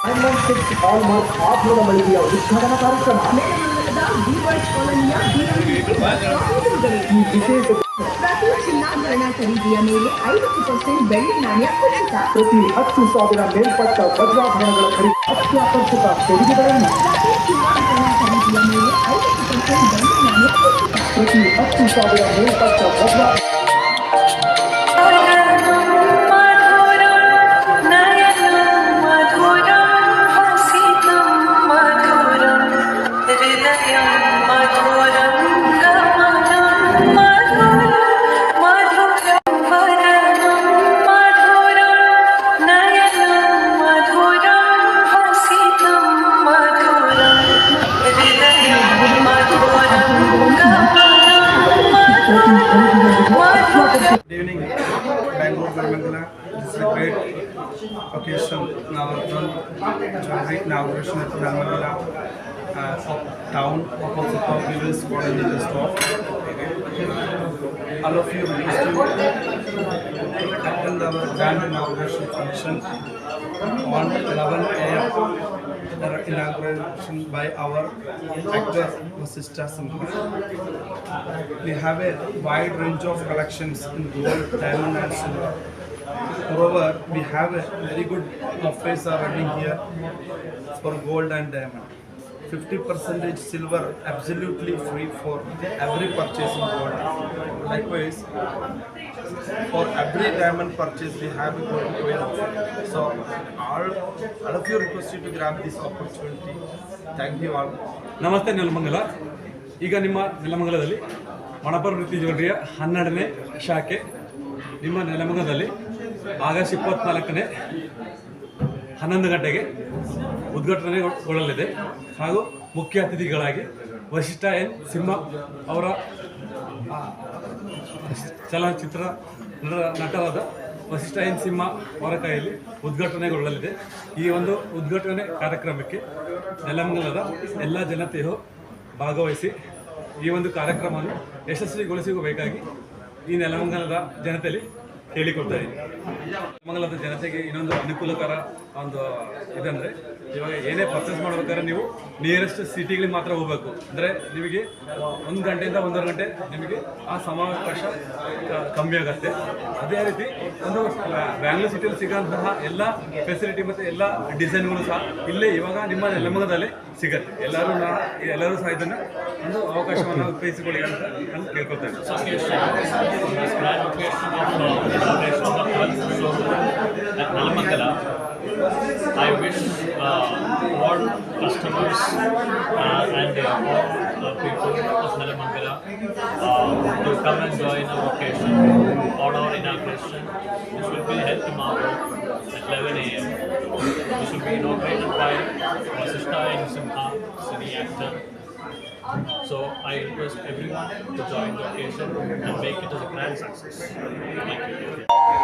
Diamond six hallmark ಆಭರಣ ಮಳಿಗೆಯ ಉದ್ಘಾಟನಾ ಕಾರ್ಯಕ್ರಮ ನೆಲಮಂಗಲದ ಡಿವೈಸ್ ಕಾಲೋನಿಯ ಬಿಎಂಟಿಸಿ ಸ್ವಾಗತಗಳು. ಈ ವಿಶೇಷ ಪ್ರತಿ ಚಿನ್ನಾಭರಣ ಖರೀದಿಯ ಮೇಲೆ ಐವತ್ತು ಪರ್ಸೆಂಟ್ ಬೆಳ್ಳಿ ನಾಣ್ಯ ಉಚಿತ ಪ್ರತಿ ಹತ್ತು ಸಾವಿರ ಮೇಲ್ಪಟ್ಟ ವಜ್ರಾಭರಣಗಳ ಖರೀದಿ ಅತ್ಯಾಕರ್ಷಕ ಕೊಡುಗೆಗಳನ್ನು ಪ್ರತಿ ಚಿನ್ನಾಭರಣ ಖರೀದಿಯ ಮೇಲೆ ಐವತ್ತು ಪರ್ಸೆಂಟ್ ಬೆಳ್ಳಿ ನಾಣ್ಯ ಉಚಿತ ಪ್ರತಿ ಹತ್ತು ಸಾವಿರ ಮೇಲ್ಪಟ್ಟ ವಜ್ರ Good evening, Bangalore, Karamangala. This is a great occasion, now Navarathan, jewelry inauguration at Karamangala uh, of town, of Village Colony, the store. All of you please to attend our grand inauguration function on 11 a.m. Inauguration by our actor Vasishtha Simha. We have a wide range of collections in gold, diamond and silver. Moreover, we have a very good offers are running here for gold and diamond. 50% silver absolutely free for every purchase in gold. Likewise, for every diamond purchase we have a gold coin. So all, all of you request you to grab this opportunity. Thank you all. ನಮಸ್ತೆ ನೆಲಮಂಗಲ ಈಗ ನಿಮ್ಮ ನೆಲಮಂಗಲದಲ್ಲಿ ಮಣಪುರ ವೃತ್ತಿ ಜ್ಯುವೆಲ್ರಿಯ ಹನ್ನೆರಡನೇ ಶಾಖೆ ನಿಮ್ಮ ನೆಲಮಂಗಲದಲ್ಲಿ August ಇಪ್ಪತ್ನಾಲ್ಕನೇ ಹನ್ನೊಂದು ಗಂಟೆಗೆ ಉದ್ಘಾಟನೆಗೊಳ್ಳಲಿದೆ ಹಾಗೂ ಮುಖ್ಯ ಅತಿಥಿಗಳಾಗಿ ವಶಿಷ್ಠ ಎನ್ ಸಿಂಹ ಅವರ ಚಲನಚಿತ್ರ ನಟವಾದ ವಸಿಷ್ಠ ಎನ್ ಸಿಂಹ ಹೊರಕಾಯಲ್ಲಿ ಕೈಯಲ್ಲಿ ಉದ್ಘಾಟನೆಗೊಳ್ಳಲಿದೆ. ಈ ಒಂದು ಉದ್ಘಾಟನೆ ಕಾರ್ಯಕ್ರಮಕ್ಕೆ ನೆಲಮಂಗಲದ ಎಲ್ಲ ಜನತೆಯು ಭಾಗವಹಿಸಿ ಈ ಒಂದು ಕಾರ್ಯಕ್ರಮವನ್ನು ಯಶಸ್ವಿಗೊಳಿಸಬೇಕಾಗಿ ಈ ನೆಲಮಂಗಲದ ಜನತೆಯಲ್ಲಿ ಕೇಳಿಕೊಡ್ತಾ ಇದ್ದೀನಿ. ನೆಲಮಂಗಲದ ಜನತೆಗೆ ಇನ್ನೊಂದು ಅನುಕೂಲಕರ ಒಂದು ಇದಂದರೆ ಇವಾಗ ಏನೇ ಪರ್ಚೇಸ್ ಮಾಡ್ಬೇಕಾದ್ರೆ ನೀವು ನಿಯರೆಸ್ಟ್ ಸಿಟಿಗಳಿಗೆ ಮಾತ್ರ ಹೋಗಬೇಕು. ಅಂದರೆ ನಿಮಗೆ ಒಂದು ಗಂಟೆಯಿಂದ ಒಂದೂವರೆ ಗಂಟೆ ನಿಮಗೆ ಆ ಸಮಾವಕಾಶ ಕಮ್ಮಿ ಆಗುತ್ತೆ. ಅದೇ ರೀತಿ ಒಂದು ಬ್ಯಾಂಗ್ಳೂರ್ ಸಿಟಿಯಲ್ಲಿ ಸಿಗೋಂತಹ ಎಲ್ಲ ಫೆಸಿಲಿಟಿ ಮತ್ತು ಎಲ್ಲ ಡಿಸೈನ್ಗಳು ಸಹ ಇಲ್ಲೇ ಇವಾಗ ನಿಮ್ಮ ನೆಲಮಗದಲ್ಲಿ ಸಿಗುತ್ತೆ. ಎಲ್ಲರೂ ನಾ, ಎಲ್ಲರೂ ಸಹ ಇದನ್ನು ಒಂದು ಅವಕಾಶವನ್ನು ಉಪಯೋಗಿಸಿಕೊಳ್ಳಿ ಅಂತ ನಾನು ಕೇಳ್ಕೊತಾ customers uh, and all uh, people of Nalamangala uh, to come and join our occasion on our inauguration. This will be held tomorrow at 11 a.m. This will be inaugurated by Vasishtha and Simha, cine actor. So I request everyone to join the occasion and make it as a grand success. Thank you.